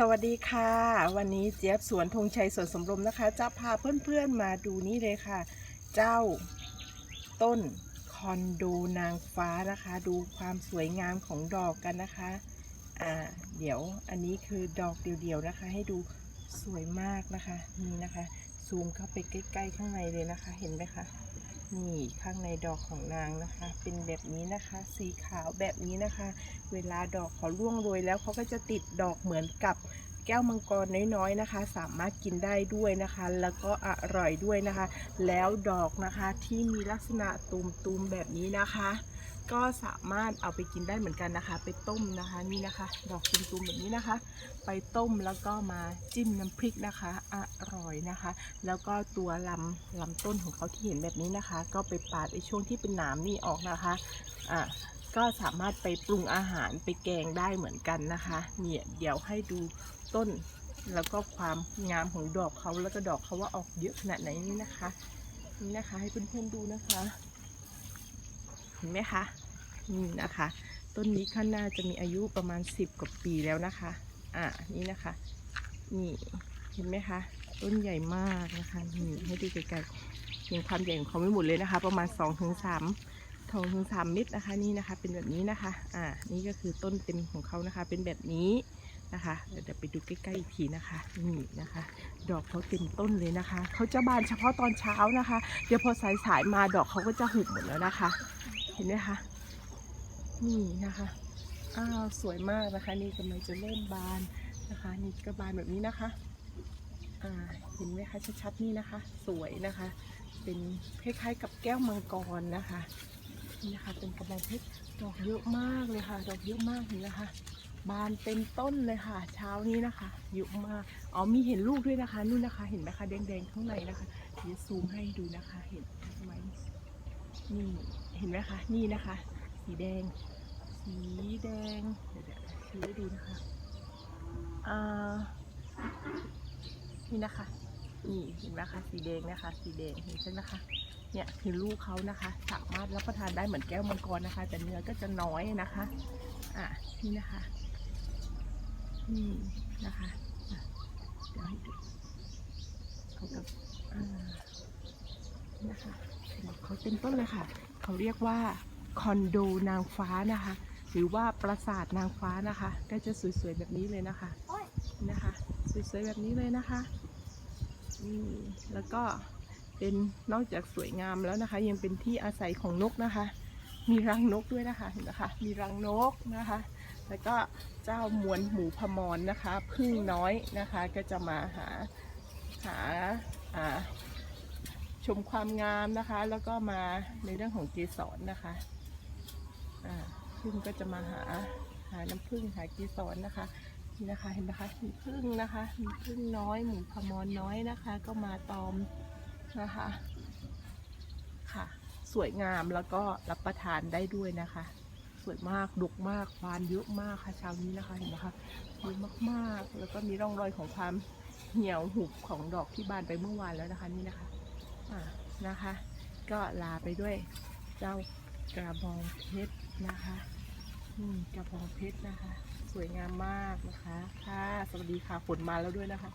สวัสดีค่ะ วันนี้เจี๊ยบสวนธงชัยสวนสมรมนะคะ จะพาเพื่อนๆมาดูนี่เลยค่ะ เจ้าต้นคอนโดนางฟ้านะคะ ดูความสวยงามของดอกกันนะคะอ่าเดี๋ยวอันนี้คือดอกเดียวๆนะคะ ให้ดูสวยมากนะคะนี่นะคะ ซูมเข้าไปใกล้ๆข้างในเลยนะคะ เห็นไหมคะ นี่ข้างในดอกของนางนะคะ เป็นแบบนี้นะคะ สีขาวแบบนี้นะคะ เวลาดอกเขาร่วงโรยแล้วเขาก็จะติดดอกเหมือนกับแก้วมังกรน้อยๆนะคะ สามารถกินได้ด้วยนะคะ แล้วก็อร่อยด้วยนะคะ แล้วดอกนะคะที่มีลักษณะตุมๆแบบนี้นะคะ ก็สามารถเอาไปกินได้เหมือนกันนะคะ ไปต้มนะคะนี่นะคะ ดอกตุมๆแบบนี้นะคะ ไปต้มแล้วก็มาจิ้มน้ำพริกนะคะ อร่อยนะคะ แล้วก็ตัวลำลำต้นของเขาที่เห็นแบบนี้นะคะ ก็ไปปาดไอช่วงที่เป็นหนามนี่ออกนะคะอะก็สามารถไปปรุงอาหารไปแกงได้เหมือนกันนะคะเนี่ยเดี๋ยวให้ดูต้นแล้วก็ความงามของดอกเขาแล้วก็ดอกเขาว่าออกเยอะขนาดไหนนี่นะคะ นี่นะคะให้เพื่อนๆดูนะคะ ห็นไหมคะนี่นะคะ ต้นนี้ข้างหน้าจะมีอายุประมาณ 10 กว่าปีแล้วนะคะ อ่านี่นะคะ นี่เห็นไหมคะ ต้นใหญ่มากนะคะนี่ให้ดูไกลๆเห็นความใหญ่ของเขาไม่หมดเลยนะคะ ประมาณ2-3ถึง3ทองถึงสามเม็ดนะคะนี่นะคะ เป็นแบบนี้นะคะ อ่า นี่ก็คือต้นเต็มของเขานะคะ เป็นแบบนี้นะคะเดี๋ยวเดี๋ยวไปดูใกล้ๆอีกทีนะคะนี่นะคะ ดอกเขาเต็มต้นเลยนะคะเขาจะบานเฉพาะตอนเช้านะคะ เดี๋ยวพอสายๆมาดอกเขาก็จะหุบหมดแล้วนะคะ เห็นไหมคะ นี่นะคะ อ้าว สวยมากนะคะ นี่กำลังจะเริ่มบานนะคะ นี่ก็บานแบบนี้นะคะ อ่า เห็นไหมคะ ชัดๆ นี่นะคะ สวยนะคะ เป็นคล้ายๆ กับแก้วมังกรนะคะ นี่นะคะ เป็นกระบองเพชรดอกเยอะมากเลยค่ะ ดอกเยอะมากเห็นนะคะ บานเต็มต้นเลยค่ะ เช้านี้นะคะเยอะมาก อ๋อ มีเห็นลูกด้วยนะคะ นู่นนะคะ เห็นไหมคะ แดงๆ ข้างในนะคะ เดี๋ยวซูมให้ดูนะคะ เห็นไหมนี่ เห็นไหมคะ นี่นะคะ สีแดง สีแดงเดี๋ยวเดี๋ยวชี้ให้ดูนะคะอ่านี่นะคะ นี่เห็นไหมคะ สีแดงนะคะ สีแดงเห็นใช่ไหมคะเนี่ยคือลูกเขานะคะ สามารถรับประทานได้เหมือนแก้วมังกรนะคะ แต่เนื้อก็จะน้อยนะคะ อะนี่นะคะนี่นะคะเดี๋ยวให้ดูเขากับอ่านะคะเขาเต็มต้นเลยค่ะ เขาเรียกว่าคอนโดนางฟ้านะคะ หรือว่าปราสาทนางฟ้านะคะ ก็จะสวยๆแบบนี้เลยนะคะนะคะ สวยๆแบบนี้เลยนะคะนี่แล้วก็เป็นนอกจากสวยงามแล้วนะคะ ยังเป็นที่อาศัยของนกนะคะ มีรังนกด้วยนะคะเห็นไหมคะมีรังนกนะคะ แล้วก็เจ้ามวลหมูพมรนะคะพึ่งน้อยนะคะก็จะมาหาหาอ่า ชมความงามนะคะ แล้วก็มาในเรื่องของเกสรนะคะพึ่งก็จะมาหาหาน้ำพึ่งหาเกสรนะคะนี่นะคะเห็นไหมคะมีพึ่งนะคะมีพึ่งน้อยหมูพมรน้อยนะคะ ก็มาตอมนะคะค่ะ สวยงามแล้วก็รับประทานได้ด้วยนะคะ สวยมากดกมากบานเยอะมากค่ะเช้านี้นะคะเห็นไหมคะเยอะมากๆ แล้วก็มีร่องรอยของความเหี่ยวหุบของดอกที่บานไปเมื่อวานแล้วนะคะนี่นะคะ อ่านะคะ ก็ลาไปด้วยเจ้ากระบองเพชรนะคะอืมกระบองเพชรนะคะ สวยงามมากนะคะ ค่ะ สวัสดีค่ะฝนมาแล้วด้วยนะคะ